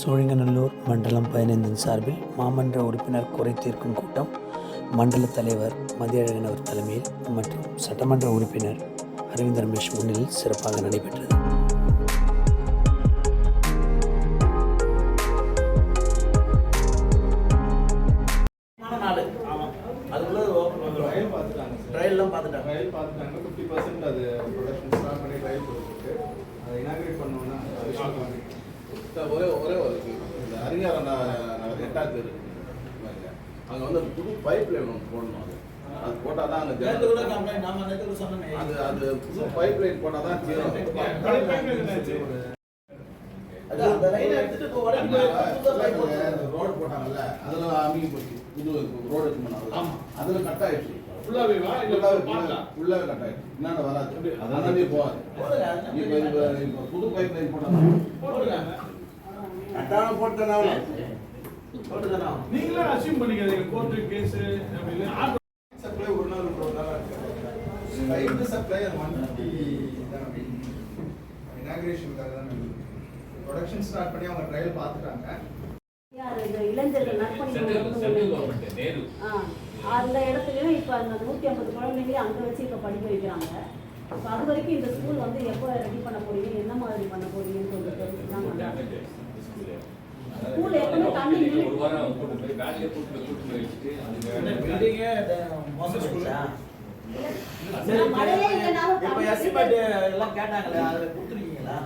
சோழிங்கநல்லூர் மண்டலம் பதினைந்தின் சார்பில் மாமன்ற உறுப்பினர் குறை தீர்க்கும் கூட்டம் மண்டல தலைவர் மதியழகன் அவர் தலைமையில் மற்றும் சட்டமன்ற உறுப்பினர் அரவிந்த் ரமேஷ் முன்னிலையில் சிறப்பாக நடைபெற்றது. வந்து புது பைப் லைன் ஒன்று போடணும் அது. அது போட்டால் தான் சொன்னோமே. அது அது புது பைப் லைன் போட்டால் தான் தீரும் அது அந்த லைன் எடுத்துட்டு இப்போ உடனே புதுசா pipe போட்டு- ரோடு போட்டாங்கல்ல அதில் அமுகி போச்சு புது ரோடு. அதில் கட் ஆயிடுச்சு. ஃபுல்லாவே வா இல்ல உள்ளாவே பாட்டா உள்ளாவே கட் ஆயிடுச்சு. என்னென்ன வராது. அதனாலே போகாது. இப்போ புது பைப் லைன் போட்டாங்க. கட்டான போட்டேன் போட்டுதானே. நீங்களே அசியூம் பண்ணிக்காதீங்க. கோர்ட்டு கேஸ் அப்படின்னு சப்ளை ஒரு நாள் ஒரு நாள் சப்ளை அது ஒன் ஃபிஃப்டி தான். இனாகிரேஷனுக்காக தான் ப்ரொடக்ஷன் ஸ்டார்ட் பண்ணி அவங்க ட்ரையல் பார்த்துட்டாங்க. இளைஞர்கள் நற்பணி அந்த இடத்துலயும் இப்ப அந்த நூத்தி ஐம்பது குழந்தைங்களையும் அங்க வச்சு இப்ப படிக்க வைக்கிறாங்க. அது வரைக்கும் இந்த ஸ்கூல் வந்து எப்போ ரெடி பண்ண போறீங்க? என்ன மாதிரி பண்ண போறீங்கன்னு கொஞ்சம் தெரிஞ்சுக்கலாம் ஸ்கூல் எப்பவுமே தண்ணி நின்னு- ஒரு வாரம் கூட்டு போய் பேட்ல கூட்டு போய் கூட்டு போய் வச்சுட்டு இந்த அதுக்கு building ஏ இது மோசம் போச்சா? இல்ல, மழையே இல்லைனாலும் இப்போ தண்ணி estimate எல்லாம் கேட்டாங்களே, அதுல கொடுத்துருக்கீங்களா?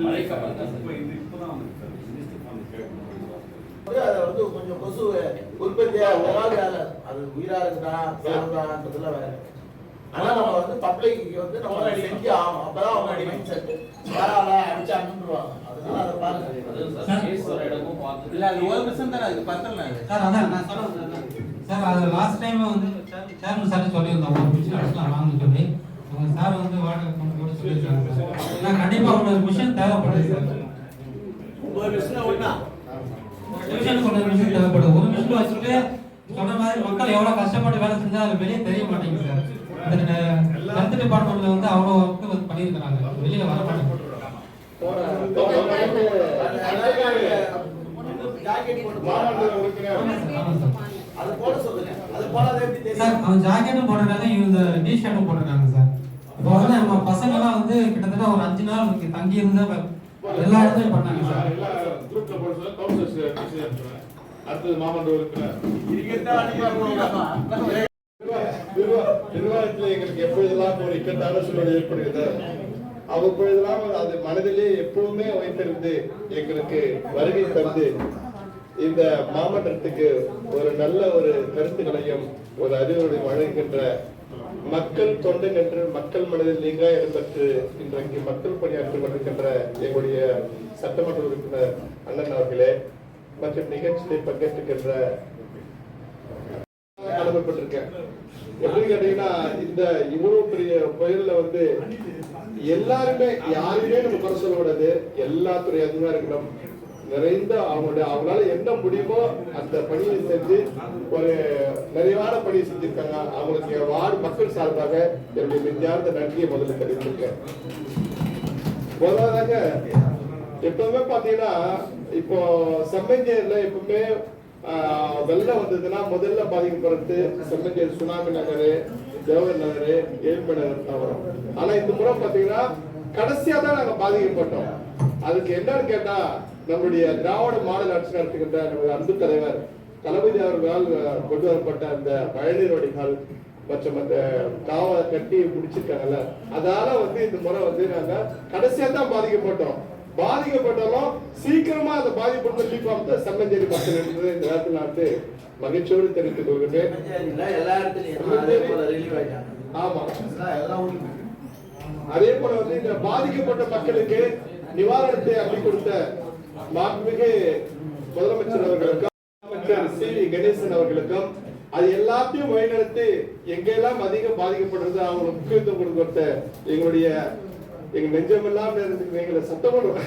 மழைக்கு அப்புறம் தான் வந்து அதை வந்து கொஞ்சம் கொசு உற்பத்தியா அது உயிரா இருக்குதா சாகுதான்றதுல வேற. ஆனா நம்ம வந்து பப்ளிக்கு வந்து நம்ம செஞ்சு ஆகணும். அப்பதான் அவங்க மைண்ட் செட் பரவாயில்ல அடிச்சாங்கன்றுவாங்க அதனால அதை பாருங்க. இல்லை அது ஒரு நிமிஷம் தானே அதுக்கு பத்தல சார் அதான். நான் சொல்றேன் சார் அது லாஸ்ட் டைம் வந்து சேர்மன் சார் சொல்லியிருந்தோம். ஒரு மிஷின் சொல்லி. அவங்க சார் வந்து வாட்டர் கம்பெனி கூட சொல்லியிருக்காங்க. ஏன்னா கண்டிப்பாக உங்களுக்கு மிஷின் தேவைப்படுது சார் ஒரு மிஷின் கொண்டு மிஷின் தேவைப்படுது ஒரு மிஷின் வச்சுட்டு சொன்ன மாதிரி மக்கள் எவ்வளோ கஷ்டப்பட்டு வேலை செஞ்சா அது வெளியே தெரிய மாட்டேங்குது சார். இந்த ஹெல்த் டிபார்ட்மெண்ட்ல வந்து அவ்வளோ ஒர்க் வந்து பண்ணியிருக்கிறாங்க. வெளியில வர மாட்டேங்குது. சொல்லுங்க அது போடாத சார் அவன் ஜாக்கெட்டும் போட்டிருக்காங்க இந்த டி ஷர்ட்டும் போட்டிருக்காங்க சார். இப்போ வந்து நம்ம பசங்கெல்லாம் வந்து கிட்டத்தட்ட ஒரு அஞ்சு நாள் இங்க தங்கி இருந்து எல்லா இடத்துலையும் பண்ணாங்க சார். அடுத்தது மாமன்ற உறுப்பினர். நிர்வாகத்தில் எங்களுக்கு எப்பொழுதெல்லாம் ஒரு இக்கட்டான சூழல் ஏற்படுகிறது அவ்வப்பொழுதெல்லாம் அது மனதிலே எப்பவுமே வைத்திருந்து எங்களுக்கு வருகை தந்து இந்த மாமன்றத்துக்கு ஒரு நல்ல ஒரு கருத்துக்களையும் ஒரு அறிவுரையும் வழங்குகின்ற மக்கள் தொண்டன் என்று மக்கள் மனதில் நீங்கா இடம்பெற்று இன்றைக்கு மக்கள் பணியாற்றிக் கொண்டிருக்கின்ற எங்களுடைய சட்டமன்ற உறுப்பினர் அண்ணன் அவர்களே மற்றும் நிகழ்ச்சியில் பங்கேற்றுக்கின்ற கடமைப்பட்டிருக்கேன் எப்படி கேட்டீங்கன்னா இந்த இவ்வளவு பெரிய புயல்ல வந்து எல்லாருமே யாருமே நம்ம குறை சொல்லக்கூடாது எல்லா துறை அதிகாரிகளும் நிறைந்த அவங்களுடைய அவங்களால என்ன முடியுமோ அந்த பணியை செஞ்சு ஒரு நிறைவான பணியை செஞ்சிருக்காங்க. அவங்களுக்கு வார்டு மக்கள் சார்பாக என்னுடைய நெஞ்சார்ந்த நன்றியை முதல்ல தெரிவிச்சிருக்கேன் முதலாவதாக எப்பவுமே பாத்தீங்கன்னா இப்போ செம்மஞ்சேரியில எப்பவுமே வெள்ளம் வந்ததுன்னா முதல்ல பாதிக்கப்படுறது செம்மஞ்சேரி சுனாமி நகரு ஜவஹர் நகரு ஏழ்மை நகர் தான் வரும் ஆனா இந்த முறை பாத்தீங்கன்னா கடைசியா தான் நாங்க பாதிக்கப்பட்டோம். அதுக்கு என்னன்னு கேட்டா நம்முடைய திராவிட மாநில ஆட்சி நடத்துகின்ற நம்முடைய அன்பு தலைவர் தளபதி அவர்களால் கொண்டு வரப்பட்ட அந்த மழைநீர் வடிகால் மற்றும் அந்த காவலை கட்டி முடிச்சிருக்காங்கல்ல அதால வந்து இந்த முறை வந்து நாங்க கடைசியா தான் பாதிக்கப்பட்டோம். பாதிக்கப்பட்டாலும் சீக்கிரமா அந்த பாதிப்பு தீர்ப்பாக செம்மஞ்சேரி மக்கள் என்பது இந்த நேரத்தில் வந்து மகிழ்ச்சியோடு தெரிவித்துக் கொள்கிறேன் அதே போல ஆமா. அதே வந்து இந்த பாதிக்கப்பட்ட மக்களுக்கு நிவாரணத்தை அள்ளி கொடுத்த மாண்புமிகு முதலமைச்சர் அவர்களுக்கும் அமைச்சர் சி. கணேசன் அவர்களுக்கும் அது எல்லாத்தையும் வழிநடத்தி எங்கெல்லாம் அதிகம் பாதிக்கப்படுறது அவங்களுக்கு முக்கியத்துவம் கொடுத்த எங்களுடைய எங்க நெஞ்சமெல்லாம் இருந்துக்கு எங்களை சட்டமன்ற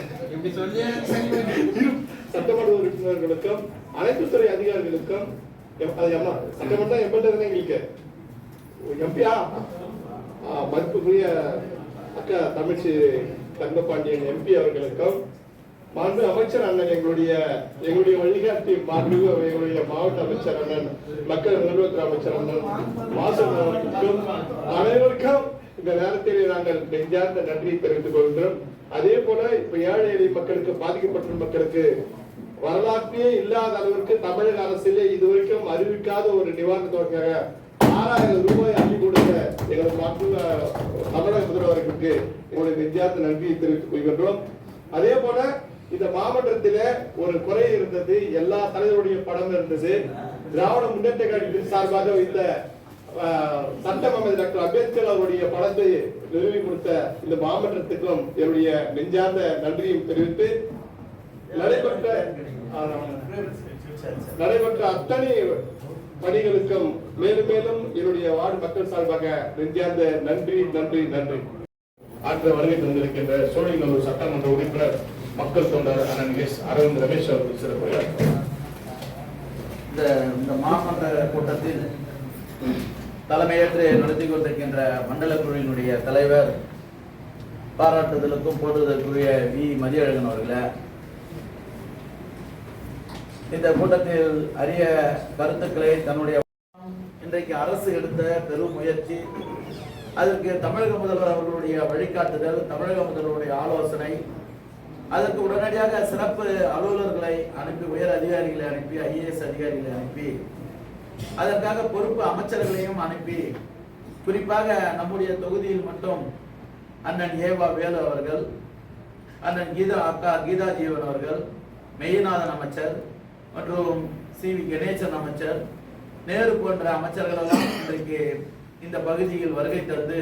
சட்டமன்ற உறுப்பினர்களுக்கும் அனைத்து துறை அதிகாரிகளுக்கும் சட்டமன்றம் தானே எங்களுக்கு? எம்பியா? மதிப்புக்குரிய அக்கா தமிழ்ச்சி தங்கப்பாண்டியன் எம்பி அவர்களுக்கும் மாண்பு அமைச்சர் அண்ணன் எங்களுடைய எங்களுடைய வழிகாட்டி மாண்பு எங்களுடைய மாவட்ட அமைச்சர் அண்ணன் மக்கள் நல்வாழ்வுத்துறை அமைச்சர் அண்ணன் வாசன் அவர்களுக்கும் அனைவருக்கும் இந்த நேரத்தில் நாங்கள் நெஞ்சார்ந்த நன்றியை தெரிவித்துக் கொள்கிறோம். அதே போல இப்ப ஏழை எளிய மக்களுக்கு பாதிக்கப்பட்ட மக்களுக்கு வரலாற்றே இல்லாத அளவிற்கு தமிழக அரசிலே இதுவரைக்கும் அறிவிக்காத ஒரு நிவாரண ஆறாயிரம் ரூபாய் அள்ளி கொடுத்த எங்களது மாற்று தமிழக முதல்வர்களுக்கு எங்களுடைய நெஞ்சார்ந்த நன்றியை தெரிவித்துக் கொள்கின்றோம். அதே போல இந்த மாவட்டத்தில ஒரு குறை இருந்தது எல்லா தலைவருடைய படம் இருந்தது. திராவிட முன்னேற்ற கழகத்தின் சார்பாக வைத்த சட்டம் அமைச்சர் டாக்டர் அம்பேத்கர் அவருடைய படத்தை நிறுவி கொடுத்த இந்த மாமன்றத்துக்கும் என்னுடைய நெஞ்சார்ந்த நன்றியும் தெரிவித்து நடைபெற்ற நடைபெற்ற அத்தனை பணிகளுக்கும் மேலும் மேலும் என்னுடைய வார்டு மக்கள் சார்பாக நெஞ்சார்ந்த நன்றி நன்றி நன்றி. ஆற்ற வருகை தந்திருக்கின்ற சோழிநல்லூர் சட்டமன்ற உறுப்பினர் மக்கள் தொண்டர் அண்ணன் எஸ் அரவிந்த் ரமேஷ் அவர்கள் சிறப்பு இந்த இந்த மாமன்ற கூட்டத்தில் தலைமையேற்று நடத்தி கொண்டிருக்கின்ற மண்டல குழுவினுடைய தலைவர் பாராட்டுதலுக்கும் போற்றுதலுக்குரிய வி. மதியழகன் அவர்களை இந்த கூட்டத்தில் அரிய கருத்துக்களை தன்னுடைய இன்றைக்கு அரசு எடுத்த பெரும் முயற்சி. அதற்கு தமிழக முதல்வர் அவர்களுடைய வழிகாட்டுதல் தமிழக முதல்வருடைய ஆலோசனை அதற்கு உடனடியாக சிறப்பு அலுவலர்களை அனுப்பி உயர் அதிகாரிகளை அனுப்பி ஐஏஎஸ் அதிகாரிகளை அனுப்பி அதற்காக பொறுப்பு அமைச்சர்களையும் அனுப்பி குறிப்பாக நம்முடைய தொகுதியில் மட்டும் அண்ணன் ஏவா வேலு அவர்கள் அண்ணன் கீதா அக்கா கீதா ஜீவன் அவர்கள் மெய்யநாதன் அமைச்சர் மற்றும் சி. வி. கணேசன் அமைச்சர் நேரு போன்ற அமைச்சர்கள் எல்லாம் இன்றைக்கு இந்த பகுதியில் வருகை தந்து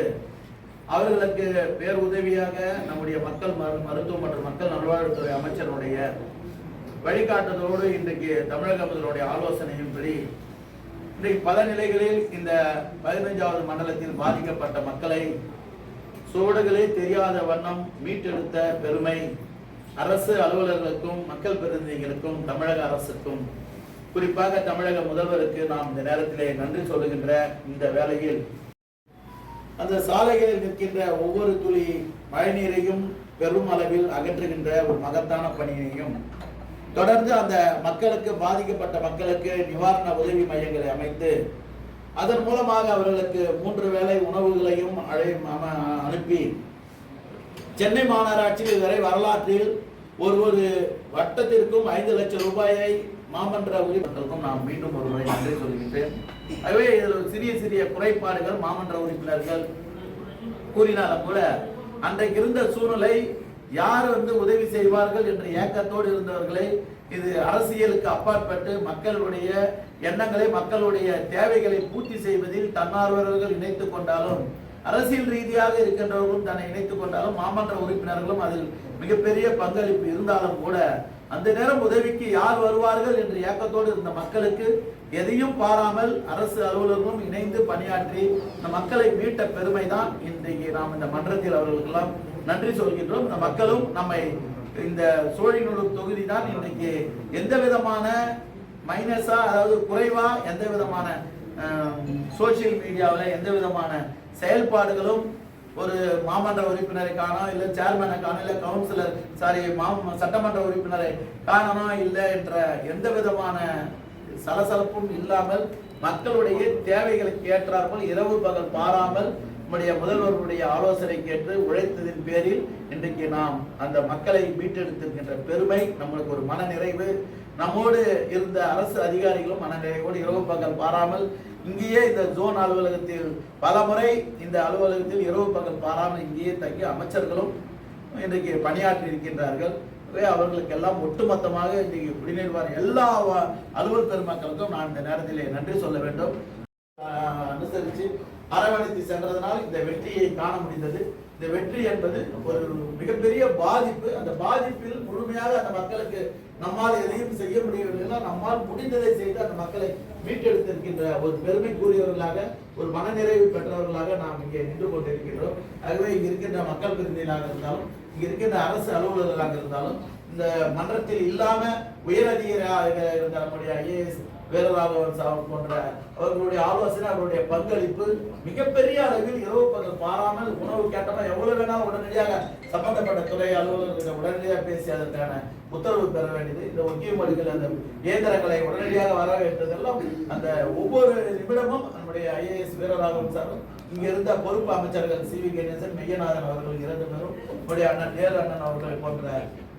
அவர்களுக்கு பேர் உதவியாக நம்முடைய மக்கள் மரு- மருத்துவம் மற்றும் மக்கள் நல்வாழ்வுத்துறை அமைச்சருடைய வழிகாட்டுதலோடு இன்றைக்கு தமிழக முதல்வருடைய ஆலோசனையின்படி இன்றைக்கு பல நிலைகளில் இந்த பதினைஞ்சாவது மண்டலத்தில் பாதிக்கப்பட்ட மக்களை சுவடுகளே தெரியாத வண்ணம் மீட்டெடுத்த பெருமை அரசு அலுவலர்களுக்கும் மக்கள் பிரதிநிதிகளுக்கும் தமிழக அரசுக்கும். குறிப்பாக தமிழக முதல்வருக்கு நாம் இந்த நேரத்திலே நன்றி சொல்லுகின்ற இந்த வேளையில் அந்த சாலைகளில் நிற்கின்ற ஒவ்வொரு துளி மழைநீரையும் பெரும் அளவில் அகற்றுகின்ற ஒரு மகத்தான பணியையும் தொடர்ந்து அந்த மக்களுக்கு பாதிக்கப்பட்ட மக்களுக்கு நிவாரண உதவி மையங்களை அமைத்து அதன் மூலமாக அவர்களுக்கு மூன்று வேளை உணவுகளையும் அழை அனுப்பி சென்னை மாநகராட்சியில் இதுவரை வரலாற்றில் ஒரு ஒரு வட்டத்திற்கும் ஐந்து லட்சம் ரூபாயை மாமன்ற உறுப்பினர்களுக்கும் நான் மீண்டும் ஒரு முறை நன்றி சொல்கின்றேன். அதுவே இதில் சிறிய சிறிய குறைபாடுகள் மாமன்ற உறுப்பினர்கள் கூறினாலும் கூட அன்றைக்கு இருந்த சூழ்நிலை யார் வந்து உதவி செய்வார்கள் என்ற ஏக்கத்தோடு இருந்தவர்களை இது அரசியலுக்கு அப்பாற்பட்டு மக்களுடைய எண்ணங்களை மக்களுடைய தேவைகளை பூர்த்தி செய்வதில் தன்னார்வலர்கள் இணைத்துக் கொண்டாலும் அரசியல் ரீதியாக இருக்கின்றவர்களும் தன்னை இணைத்துக் கொண்டாலும் மாமன்ற உறுப்பினர்களும் அதில் மிகப்பெரிய பங்களிப்பு இருந்தாலும் கூட அந்த நேரம் உதவிக்கு யார் வருவார்கள் என்ற ஏக்கத்தோடு இருந்த மக்களுக்கு எதையும் பாராமல் அரசு அலுவலர்களும் இணைந்து பணியாற்றி இந்த மக்களை மீட்ட பெருமை தான் இன்றைக்கு நாம் இந்த மன்றத்தில் அவர்களுக்கெல்லாம் நன்றி சொல்கின்றோம். இந்த மக்களும் நம்மை இந்த சோழிநல்லூர் தொகுதி தான் இன்றைக்கு எந்த விதமான மைனஸா அதாவது குறைவா எந்த விதமான சோசியல் மீடியாவில் எந்த விதமான செயல்பாடுகளும் ஒரு மாமன்ற உறுப்பினரை காணோம் இல்லை சேர்மனை காணோம் இல்லை கவுன்சிலர் சாரி மா சட்டமன்ற உறுப்பினரை காணணும் இல்லை என்ற எந்த விதமான சலசலப்பும் இல்லாமல் மக்களுடைய தேவைகளுக்கு ஏற்றார்கள் இரவு பகல் பாராமல் நம்முடைய முதல்வர்களுடைய ஆலோசனை கேட்டு உழைத்ததின் பேரில் இன்றைக்கு நாம் அந்த மக்களை மீட்டெடுத்திருக்கின்ற பெருமை நம்மளுக்கு ஒரு மன நிறைவு நம்மோடு இருந்த அரசு அதிகாரிகளும் மனநிலையோடு இரவு பகல் பாராமல் இங்கேயே இந்த ஜோன் அலுவலகத்தில் பல முறை இந்த அலுவலகத்தில் இரவு பகல் பாராமல் இங்கேயே தங்கி அமைச்சர்களும் இன்றைக்கு பணியாற்றி இருக்கின்றார்கள். அவர்களுக்கெல்லாம் ஒட்டுமொத்தமாக இன்றைக்கு குடிநீர் வார எல்லா அலுவல் பெருமக்களுக்கும் நான் இந்த நேரத்திலே நன்றி சொல்ல வேண்டும். அனுசரித்து அரவணைத்து சென்றதனால் இந்த வெற்றியை காண முடிந்தது. இந்த வெற்றி என்பது ஒரு மிகப்பெரிய பாதிப்பு. அந்த பாதிப்பில் முழுமையாக அந்த மக்களுக்கு நம்மால் எதையும் செய்ய முடியவில்லை நம்மால் முடிந்ததை செய்து அந்த மக்களை மீட்டெடுத்திருக்கின்ற ஒரு பெருமைக்குரியவர்களாக ஒரு மனநிறைவு பெற்றவர்களாக நாம் இங்கே நின்று கொண்டிருக்கின்றோம். ஆகவே இங்கே இருக்கின்ற மக்கள் பிரதிநிதிகளாக இருந்தாலும் இங்கே இருக்கின்ற அரசு அலுவலர்களாக இருந்தாலும் இந்த மன்றத்தில் இல்லாம உயர் இருந்த நம்முடைய ஐஏஎஸ் வீரராகவன் சார் போன்ற அவர்களுடைய ஆலோசனை அவருடைய பங்களிப்பு மிகப்பெரிய அளவில் இரவு பகல் பாராமல் உணவு கேட்டோம்னா எவ்வளவு வேணாலும் உடனடியாக சம்பந்தப்பட்ட துறை அலுவலர்கள் உடனடியாக பேசி அதற்கான உத்தரவு பெற வேண்டியது. இந்த ஒக்கியமொழிகள் அந்த இயந்திரங்களை உடனடியாக வர வேண்டியதெல்லாம் அந்த ஒவ்வொரு நிமிடமும் நம்முடைய ஐஏஎஸ் வீரராகவன் சாரும் இங்க இருந்த பொறுப்பு அமைச்சர்கள் சி வி கணேசன் மெய்யநாதன் அவர்கள் இரண்டு பேரும் நம்முடைய அண்ணன் நேரு அண்ணன் அவர்களை போன்ற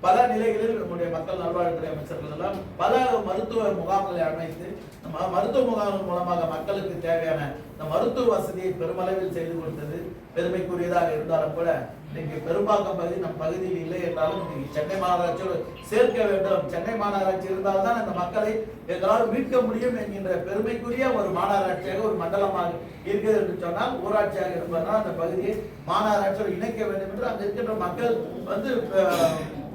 பல நிலைகளில் நம்முடைய மக்கள் நல்வாழ்வுத்துறை அமைச்சர்கள் எல்லாம் பல மருத்துவ முகாம்களை அமைத்து நம்ம மருத்துவ முகாம்கள் மூலமாக மக்களுக்கு தேவையான இந்த மருத்துவ வசதியை பெருமளவில் செய்து கொடுத்தது பெருமைக்குரியதாக இருந்தாலும் கூட இன்னைக்கு பெரும்பாக்கம் பகுதி நம் பகுதியில் இல்லை என்றாலும் இன்னைக்கு சென்னை மாநகராட்சியோடு சேர்க்க வேண்டும். சென்னை மாநகராட்சி இருந்தால்தான் அந்த மக்களை எங்களால் மீட்க முடியும் என்கின்ற பெருமைக்குரிய ஒரு மாநகராட்சியாக ஒரு மண்டலமாக இருக்கிறது என்று சொன்னால் ஊராட்சியாக இருப்பதனால் அந்த பகுதியை மாநகராட்சியோடு இணைக்க வேண்டும் என்று அங்கே இருக்கின்ற மக்கள் வந்து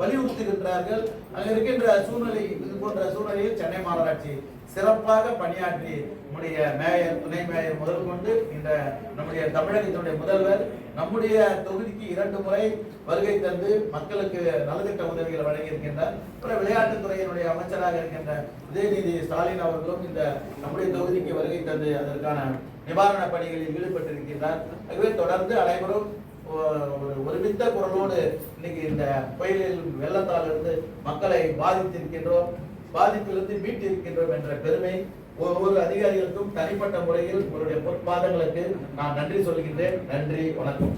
வலியுறுத்துகின்றார்கள். அங்க இருக்கின்ற சூழ்நிலை இது போன்ற சூழ்நிலையில் சென்னை மாநகராட்சி சிறப்பாக பணியாற்றி நம்முடைய மேயர் துணை மேயர் முதல் கொண்டு இந்த நம்முடைய தமிழகத்தினுடைய முதல்வர் நம்முடைய தொகுதிக்கு இரண்டு முறை வருகை தந்து மக்களுக்கு நலத்திட்ட உதவிகளை வழங்கியிருக்கின்றார். அப்புறம் விளையாட்டுத்துறையினுடைய அமைச்சராக இருக்கின்ற உதயநிதி ஸ்டாலின் அவர்களும் இந்த நம்முடைய தொகுதிக்கு வருகை தந்து அதற்கான நிவாரண பணிகளில் ஈடுபட்டிருக்கின்றார். ஆகவே தொடர்ந்து அனைவரும் ஒரு ஒருமித்த குரலோடு இன்னைக்கு இந்த புயலில் வெள்ளத்தால் இருந்து மக்களை பாதித்திருக்கின்றோம். பாதிப்பிலிருந்து மீட்டிருக்கின்றோம் என்ற பெருமை ஒவ்வொரு அதிகாரிகளுக்கும் தனிப்பட்ட முறையில் உங்களுடைய பொற்பாதங்களுக்கு நான் நன்றி சொல்கின்றேன். நன்றி வணக்கம்.